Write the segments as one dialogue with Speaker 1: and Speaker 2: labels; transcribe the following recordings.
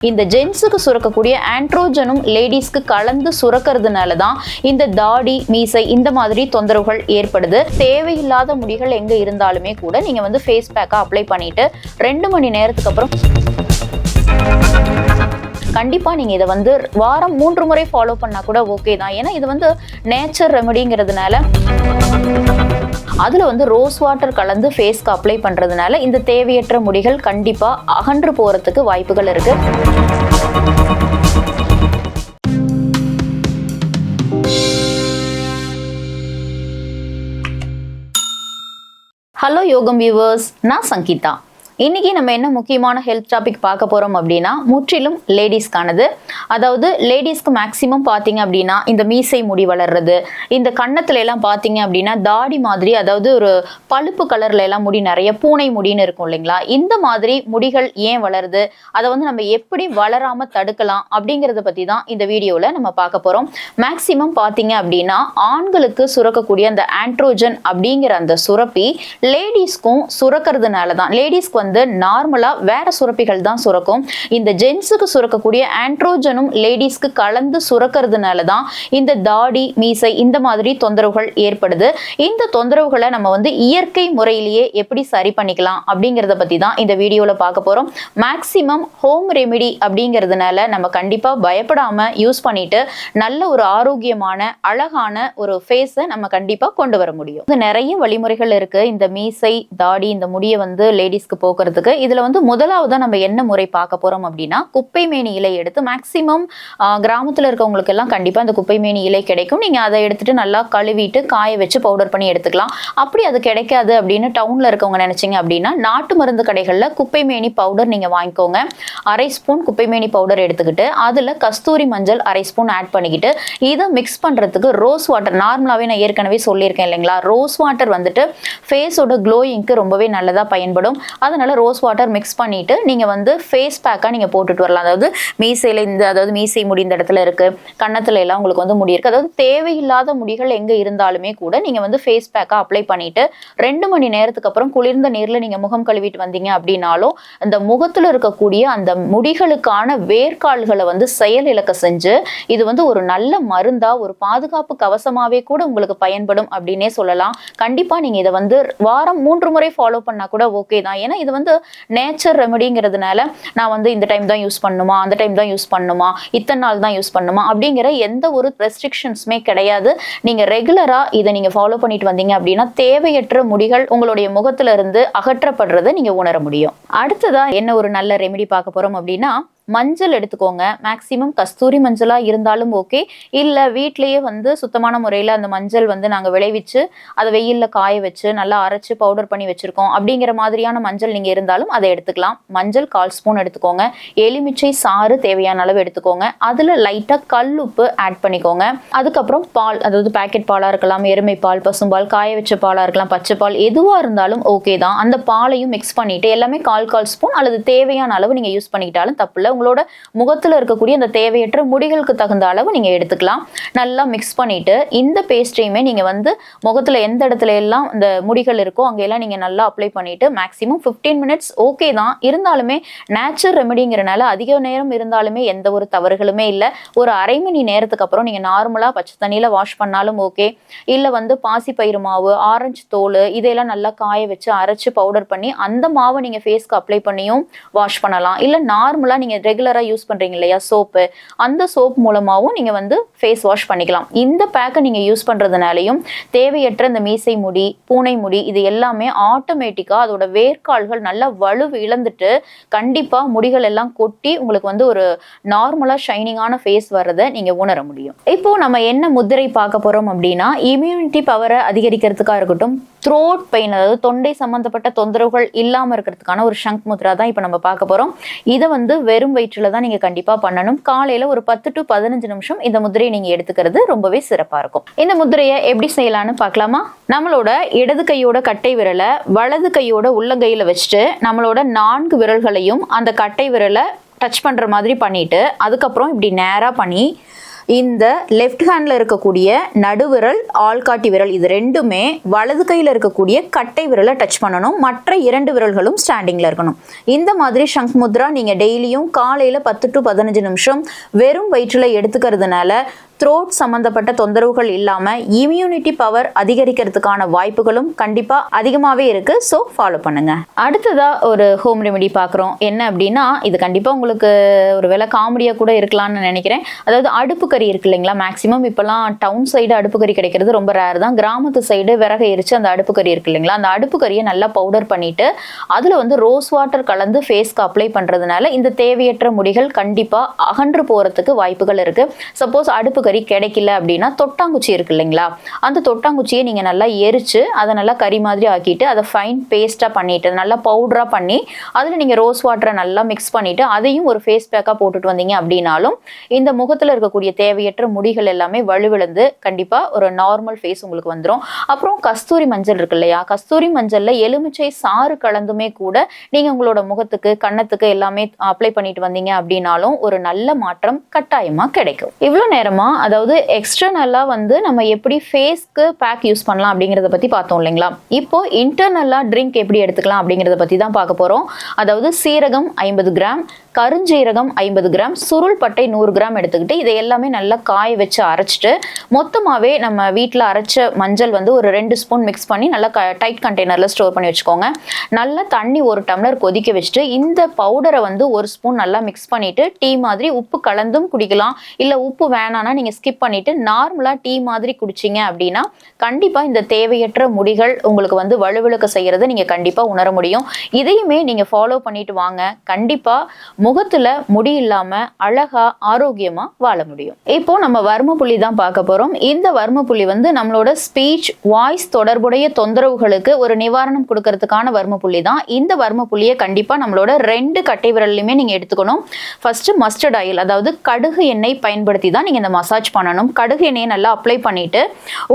Speaker 1: இந்த ஜென்ஸுக்கு சுரக்கக்கூடிய ஆண்ட்ரோஜனும் லேடிஸ்க்கு கலந்து சுரக்கிறதுனால தான் இந்த தாடி மீசை இந்த மாதிரி தொந்தரவுகள் ஏற்படுது. தேவையில்லாத முடிகள் எங்கே இருந்தாலுமே கூட நீங்கள் வந்து ஃபேஸ் பேக்கை அப்ளை பண்ணிட்டு ரெண்டு மணி நேரத்துக்கு அப்புறம் கண்டிப்பாக நீங்கள் இதை வந்து வாரம் மூன்று முறை ஃபாலோ பண்ணால் கூட ஓகே தான். ஏன்னா இது வந்து நேச்சர் ரெமடிங்கிறதுனால அதில் வந்து ரோஸ் வாட்டர் கலந்து ஃபேஸ்க்கு அப்ளை பண்ணுறதுனால இந்த தேவையற்ற முடிகள் கண்டிப்பாக அகன்று போகிறதுக்கு வாய்ப்புகள் இருக்குது ஹலோ யோகம் வியூவர்ஸ் நான் சங்கீதா. இன்னைக்கு நம்ம என்ன முக்கியமான ஹெல்த் டாபிக் பார்க்க போறோம் அப்படின்னா முற்றிலும் லேடிஸ்க்கானது அதாவது லேடிஸ்க்கு மேக்சிமம் பார்த்தீங்க அப்படின்னா இந்த மீசை முடி வளர்றது இந்த கன்னத்துல எல்லாம் பார்த்தீங்க அப்படின்னா தாடி மாதிரி அதாவது ஒரு பழுப்பு கலர்ல எல்லாம் முடி நிறைய பூனை முடின்னு இருக்கும் இல்லைங்களா? இந்த மாதிரி முடிகள் ஏன் வளருது? அதை வந்து நம்ம எப்படி வளராம தடுக்கலாம் அப்படிங்கறத பத்தி தான் இந்த வீடியோல நம்ம பார்க்க போறோம். மேக்சிமம் பார்த்தீங்க அப்படின்னா ஆண்களுக்கு சுரக்கக்கூடிய அந்த ஆண்ட்ரோஜன் அப்படிங்கிற அந்த சுரப்பி லேடிஸ்க்கும் சுரக்கிறதுனால தான் லேடிஸ்க்கு வந்து நார்மலாக வேற சுரப்பிகள் தான் சுரக்கும். இந்த ஜென்ஸுக்கு சுரக்கக்கூடிய ஆண்ட்ரோஜனும் லேடிஸ்க்கு கலந்து சுரக்கிறதுனால தான் இந்த தாடி மீசை இந்த மாதிரி தொந்தரவுகள் ஏற்படுது. இந்த தொந்தரவுகளை நம்ம வந்து இயற்கை முறையிலேயே எப்படி சரி பண்ணிக்கலாம் அப்படிங்கிறத பற்றி தான் இந்த வீடியோவில் பார்க்க போகிறோம் மேக்சிமம் ஹோம் ரெமிடி அப்படிங்கிறதுனால நம்ம கண்டிப்பாக பயப்படாமல் யூஸ் பண்ணிட்டு நல்ல ஒரு ஆரோக்கியமான அழகான ஒரு ஃபேஸை நம்ம கண்டிப்பாக கொண்டு வர முடியும். இது நிறைய வழிமுறைகள் இருக்குது இந்த மீசை தாடி இந்த முடியை வந்து லேடிஸ்க்கு போக்குறதுக்கு இதுல வந்து முதலாவதா நம்ம என்ன முறை பார்க்க போறோம் அப்படின்னா குப்பை மேனி இலை எடுத்து மேக்சிமம் கிராமத்துல இருக்கவங்களுக்கு எல்லாம் கண்டிப்பா அந்த குப்பை மேனி இலை கிடைக்கும். நீங்க அதை எடுத்துட்டு நல்லா கழுவிட்டு காய வச்சு பவுடர் பண்ணி எடுத்துக்கலாம். அப்படி அது கிடைக்காது அப்படின்னு டவுன்ல இருக்கவங்க நினைச்சீங்க அப்படின்னா நாட்டு மருந்து கடைகள்ல குப்பை மேனி பவுடர் நீங்க வாங்கிக்கோங்க. அரை ஸ்பூன் குப்பை மேனி பவுடர் எடுத்துக்கிட்டு அதுல கஸ்தூரி மஞ்சள் அரை ஸ்பூன் ஆட் பண்ணிக்கிட்டு இதை மிக்ஸ் பண்றதுக்கு ரோஸ் வாட்டர் நார்மலாவே நான் ஏற்கனவே சொல்லியிருக்கேன் இல்லைங்களா? ரோஸ் வாட்டர் வந்துட்டு ஃபேஸோட க்ளோயிங்க்கு ரொம்பவே நல்லதா பயன்படும். நல்லா ரோஸ் வாட்டர் மிக்ஸ் பண்ணிட்டு நீங்க வந்து ஃபேஸ் பேக்காக நீங்க போட்டுட்டு வரலாம். அதாவது மீசையில இந்த அதாவது மீசை முடி இந்த இடத்துல இருக்கு. கன்னத்துல எல்லாம் உங்களுக்கு வந்து முடி இருக்கு. அதாவது தேவையில்லாத முடிகள் எங்க இருந்தாலுமே கூட நீங்க வந்து ஃபேஸ் பேக்காக அப்ளை பண்ணிட்டு ரெண்டு மணி நேரத்துக்கு அப்புறம் குளிர்ந்த நீர்ல நீங்க முகம் கழுவிட்டு வந்தீங்க அப்படின்னாலும் அந்த முகத்துல இருக்கக்கூடிய அந்த முடிகளுக்கான வேர்க்கால்களை வந்து செயல் இழக்க செஞ்சு இது வந்து ஒரு நல்ல மருந்தா ஒரு பாதுகாப்பு கவசமாவே கூட உங்களுக்கு பயன்படும் அப்படின்னே சொல்லலாம். கண்டிப்பா நீங்க இதை வந்து வாரம் மூன்று முறை ஃபாலோ பண்ணா கூட ஓகே தான். ஏன்னா இது வந்து நேச்சர் ரெமடிங்கிறதுனால நான் வந்து இந்த டைம் தான் யூஸ் பண்ணுமா அந்த டைம் தான் யூஸ் பண்ணுமா இத்தனை நாள் தான் யூஸ் பண்ணுமா அப்படிங்கிற எந்த ஒரு ரெஸ்ட்ரிக்ஷன்ஸுமே கிடையாது. நீங்க ரெகுலரா இதை நீங்க ஃபாலோ பண்ணிட்டு வந்தீங்க அப்படின்னா தேவையற்ற முடிகள் உங்களுடைய முகத்துல இருந்து அகற்றப்படுறதை நீங்கள் உணர முடியும். அடுத்ததா என்ன ஒரு நல்ல ரெமெடி பார்க்க போறோம் அப்படின்னா மஞ்சள் எடுத்துக்கோங்க. மேக்சிமம் கஸ்தூரி மஞ்சளாக இருந்தாலும் ஓகே இல்லை வீட்லேயே வந்து சுத்தமான முறையில் அந்த மஞ்சள் வந்து நாங்கள் விளைவிச்சு அதை வெயிலில் காய வச்சு நல்லா அரைச்சு பவுடர் பண்ணி வச்சுருக்கோம். அப்படிங்கிற மாதிரியான மஞ்சள் நீங்கள் இருந்தாலும் அதை எடுத்துக்கலாம். மஞ்சள் கால் ஸ்பூன் எடுத்துக்கோங்க. எலுமிச்சை சாறு தேவையான அளவு எடுத்துக்கோங்க. அதில் லைட்டாக கல் உப்பு ஆட் பண்ணிக்கோங்க. அதுக்கப்புறம் பால் அதாவது பேக்கெட் பாலாக இருக்கலாம் எருமை பால் பசும்பால் காய வச்ச பாலாக இருக்கலாம் பச்சை பால் எதுவாக இருந்தாலும் ஓகே தான். அந்த பாலையும் மிக்ஸ் பண்ணிட்டு எல்லாமே கால் கால் ஸ்பூன் அல்லது தேவையான அளவு நீங்கள் யூஸ் பண்ணிக்கிட்டாலும் தப்பு இல்லை உங்களோட முகத்தில் இருக்கக்கூடிய அந்த தேவையற்ற முடிகளுக்கு தகுந்த அளவு நீங்கள் எடுத்துக்கலாம். நல்லா மிக்ஸ் பண்ணிட்டு இந்த பேஸ்ட்ரியுமே நீங்கள் வந்து முகத்தில் எந்த இடத்துல எல்லாம் இந்த முடிகள் இருக்கோ அங்கெல்லாம் நீங்கள் நல்லா அப்ளை பண்ணிட்டு மேக்ஸிமம் 15 மினிட்ஸ் ஓகே தான். இருந்தாலுமே நேச்சுரல் ரெமடிங்கிறனால அதிக நேரம் இருந்தாலுமே எந்த ஒரு தவறுகளுமே இல்லை. ஒரு அரை மணி நேரத்துக்கு அப்புறம் நீங்கள் நார்மலாக பச்சை தண்ணியில் வாஷ் பண்ணாலும் ஓகே இல்லை வந்து பாசி பயிறு மாவு ஆரஞ்சு தோல் இதையெல்லாம் நல்லா காய வச்சு அரைச்சி பவுடர் பண்ணி அந்த மாவை நீங்கள் ஃபேஸ்க்கு அப்ளை பண்ணியும் வாஷ் பண்ணலாம். இல்லை நார்மலாக நீங்கள் ரெகுலராக யூஸ் பண்ணுறீங்க இல்லையா? சோப்பு அந்த சோப் மூலமாகவும் நீங்கள் வந்து ஃபேஸ் வாஷ் பண்ணிக்கலாம். இந்த பேக்கை நீங்கள் யூஸ் பண்ணுறதுனாலையும் தேவையற்ற இந்த மீசை முடி பூனை முடி இது எல்லாமே ஆட்டோமேட்டிக்காக அதோட வேர்க்கால்கள் நல்லா வலுவு இழந்துட்டு கண்டிப்பாக முடிகள் எல்லாம் கொட்டி உங்களுக்கு வந்து ஒரு நார்மலாக ஷைனிங்கான ஃபேஸ் வர்றதை நீங்கள் உணர முடியும். இப்போ நம்ம என்ன முத்திரை பார்க்க போகிறோம் அப்படின்னா இம்யூனிட்டி பவரை அதிகரிக்கிறதுக்காக இருக்கட்டும் த்ரோட் பெயின் அதாவது தொண்டை சம்மந்தப்பட்ட தொந்தரவுகள் இல்லாமல் இருக்கிறதுக்கான ஒரு ஷங்க் முத்ரா தான் இப்போ நம்ம பார்க்க போகிறோம் இதை வந்து வெறும் வயிற்றுல தான் நீங்கள் கண்டிப்பாக பண்ணணும். காலையில் ஒரு பத்து டு பதினஞ்சு நிமிஷம் இந்த முதிரையை நீங்கள் எடுத்துக்கிறது ரொம்பவே சிறப்பாக இருக்கும். இந்த முதிரையை எப்படி செய்யலாம்னு பார்க்கலாமா? நம்மளோட இடது கையோட கட்டை விரலை வலது கையோட உள்ளங்கையில் வச்சுட்டு நம்மளோட நான்கு விரல்களையும் அந்த கட்டை விரலை டச் பண்ணுற மாதிரி பண்ணிட்டு அதுக்கப்புறம் இப்படி நேராக பண்ணி இந்த லெஃப்ட் ஹேண்டில் இருக்கக்கூடிய நடுவிரல் ஆள்காட்டி விரல் இது ரெண்டுமே வலது கையில் இருக்கக்கூடிய கட்டை விரலை டச் பண்ணணும். மற்ற இரண்டு விரல்களும் ஸ்டாண்டிங்கில் இருக்கணும். இந்த மாதிரி ஷங்க் முத்ரா நீங்கள் டெய்லியும் காலையில் பத்து டு பதினஞ்சு நிமிஷம் வெறும் வயிற்றில் எடுத்துக்கிறதுனால த்ரோட் சம்மந்தப்பட்ட தொந்தரவுகள் இல்லாமல் இம்யூனிட்டி பவர் அதிகரிக்கிறதுக்கான வாய்ப்புகளும் கண்டிப்பாக அதிகமாகவே இருக்குது ஸோ ஃபாலோ பண்ணுங்க. அடுத்ததாக ஒரு ஹோம் ரெமெடி பார்க்குறோம் என்ன அப்படின்னா இது கண்டிப்பாக உங்களுக்கு ஒரு வேலை காமெடியாக கூட இருக்கலாம்னு நினைக்கிறேன். அதாவது அடுப்பு கறி இருக்கு இல்லைங்களா? மேக்ஸிமம் இப்போலாம் டவுன் சைடு அடுப்பு கறி கிடைக்கிறது ரொம்ப ரேர் தான். கிராமத்து சைடு விறகு எரிச்சு அந்த அடுப்பு கறி இருக்கு இல்லைங்களா? அந்த அடுப்பு கறியை நல்லா பவுடர் பண்ணிட்டு அதில் வந்து ரோஸ் வாட்டர் கலந்து ஃபேஸ்க்கு அப்ளை பண்ணுறதுனால இந்த தேவையற்ற முடிகள் கண்டிப்பாக அகன்று போகிறதுக்கு வாய்ப்புகள் இருக்குது சப்போஸ் அடுப்பு கறி கிடைக்கல அப்படின்னா தொட்டாங்குச்சி இருக்கு இல்லைங்களா? அந்த தொட்டாங்குச்சியை நீங்கள் நல்லா எரிச்சு அதை நல்லா கறி மாதிரி ஆக்கிட்டு அதை ஃபைன் பேஸ்ட்டாக பண்ணிட்டு நல்லா பவுடராக பண்ணி அதில் நீங்கள் ரோஸ் வாட்டரை நல்லா மிக்ஸ் பண்ணிட்டு அதையும் ஒரு ஃபேஸ் பேக்காக போட்டுட்டு வந்தீங்க அப்படின்னாலும் இந்த முகத்தில் இருக்கக்கூடிய தேவையற்ற முடிகள் எல்லாமே வலுவிழந்து கண்டிப்பாக ஒரு நார்மல் ஃபேஸ் உங்களுக்கு வந்துடும் அப்புறம் கஸ்தூரி மஞ்சள் இருக்கு இல்லையா? கஸ்தூரி மஞ்சளில் எலுமிச்சை சாறு கலந்துமே கூட நீங்கள் உங்களோட முகத்துக்கு கன்னத்துக்கு எல்லாமே அப்ளை பண்ணிட்டு வந்தீங்க அப்படின்னாலும் ஒரு நல்ல மாற்றம் கட்டாயமாக கிடைக்கும். இவ்வளோ நேரமாக அதாவது எக்ஸ்டர்னலாக வந்து நம்ம எப்படி ஃபேஸ்க்கு பேக் யூஸ் பண்ணலாம் அப்படிங்கிறத பற்றி பார்த்தோம் இல்லைங்களா? இப்போ இன்டர்னலாக ட்ரிங்க் எப்படி எடுத்துக்கலாம் அப்படிங்கிறத பற்றி தான் பார்க்க போகிறோம் அதாவது சீரகம் ஐம்பது கிராம் கருஞ்சீரகம் ஐம்பது கிராம் சுருள் பட்டை நூறு கிராம் எடுத்துக்கிட்டு இதை எல்லாமே நல்லா காய வச்சு அரைச்சிட்டு மொத்தமாகவே நம்ம வீட்டில் அரைச்ச மஞ்சள் வந்து ஒரு ரெண்டு ஸ்பூன் மிக்ஸ் பண்ணி நல்லா க டைட் கண்டெய்னரில் ஸ்டோர் பண்ணி வச்சுக்கோங்க. நல்லா தண்ணி ஒரு டம்ளர் கொதிக்க வச்சுட்டு இந்த பவுடரை வந்து ஒரு ஸ்பூன் நல்லா மிக்ஸ் பண்ணிவிட்டு டீ மாதிரி உப்பு கலந்தும் குடிக்கலாம். இல்லை உப்பு வேணான்னா நீங்கள் ஸ்கிப் பண்ணிவிட்டு நார்மலாக டீ மாதிரி குடிச்சிங்க அப்படின்னா கண்டிப்பாக இந்த தேவையற்ற முடிகள் உங்களுக்கு வந்து வலுவிழுக்க செய்கிறத நீங்கள் கண்டிப்பாக உணர முடியும். இதையுமே நீங்கள் ஃபாலோ பண்ணிட்டு வாங்க. கண்டிப்பாக முகத்துல முடி இல்லாம அழகா ஆரோக்கியமா வாழ முடியும். இப்போ நம்ம வர்ம புள்ளி தான் பார்க்க போறோம். இந்த வர்ம புள்ளி வந்து நம்மளோட ஸ்பீச் வாய்ஸ் தொடர்புடைய தொந்தரவுகளுக்கு ஒரு நிவாரணம் கொடுக்கறதுக்கான வர்ம புள்ளி தான். இந்த வர்ம புள்ளியை கண்டிப்பா நம்மளோட ரெண்டு கட்டை விரல்லையுமே நீங்க எடுத்துக்கணும். ஃபர்ஸ்ட் மஸ்டர்ட் ஆயில் அதாவது கடுகு எண்ணெய் பயன்படுத்தி தான் நீங்க இந்த மசாஜ் பண்ணணும். கடுகு எண்ணெயை நல்லா அப்ளை பண்ணிட்டு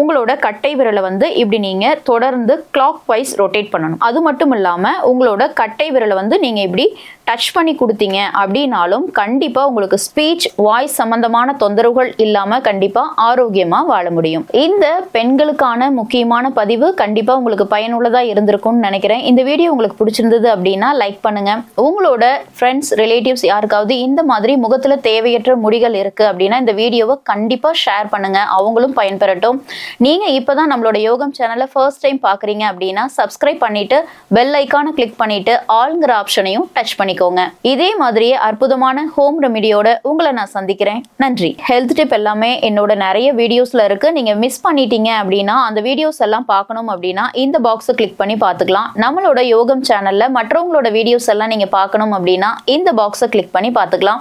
Speaker 1: உங்களோட கட்டை விரலை வந்து இப்படி நீங்க தொடர்ந்து கிளாக் வைஸ் ரொட்டேட் பண்ணணும். அது மட்டும் இல்லாம உங்களோட கட்டை விரலை வந்து நீங்க இப்படி டச் பண்ணி கொடுத்தீங்க அப்படின்னாலும் கண்டிப்பாக உங்களுக்கு ஸ்பீச் வாய்ஸ் சம்பந்தமான தொந்தரவுகள் இல்லாமல் கண்டிப்பாக ஆரோக்கியமாக வாழ முடியும். இந்த பெண்களுக்கான முக்கியமான பதிவு கண்டிப்பாக உங்களுக்கு பயனுள்ளதாக இருந்திருக்கும்னு நினைக்கிறேன். இந்த வீடியோ உங்களுக்கு பிடிச்சிருந்தது அப்படின்னா லைக் பண்ணுங்க. உங்களோட ஃப்ரெண்ட்ஸ் ரிலேட்டிவ்ஸ் யாருக்காவது இந்த மாதிரி முகத்தில் தேவையற்ற முடிகள் இருக்கு அப்படின்னா இந்த வீடியோவை கண்டிப்பாக ஷேர் பண்ணுங்க. அவங்களும் பயன்பெறட்டும். நீங்கள் இப்போ தான் நம்மளோட யோகம் சேனலை ஃபர்ஸ்ட் டைம் பார்க்குறீங்க அப்படின்னா சப்ஸ்கிரைப் பண்ணிட்டு பெல் ஐக்கானை கிளிக் பண்ணிட்டு ஆளுங்கிற ஆப்ஷனையும் டச் பண்ணி பண்ணிக்கோங்க. இதே மாதிரியே அற்புதமான ஹோம் ரெமிடியோட உங்களை நான் சந்திக்கிறேன். நன்றி. ஹெல்த் டிப் எல்லாமே என்னோட நிறைய வீடியோஸ்ல இருக்கு. நீங்க மிஸ் பண்ணிட்டீங்க அப்படின்னா அந்த வீடியோஸ் எல்லாம் பார்க்கணும் அப்படின்னா இந்த பாக்ஸை கிளிக் பண்ணி பார்த்துக்கலாம். நம்மளோட யோகம் சேனல்ல மற்றவங்களோட வீடியோஸ் எல்லாம் நீங்க பார்க்கணும் அப்படின்னா இந்த பாக்ஸை கிளிக் பண்ணி பார்த்துக்கலாம்.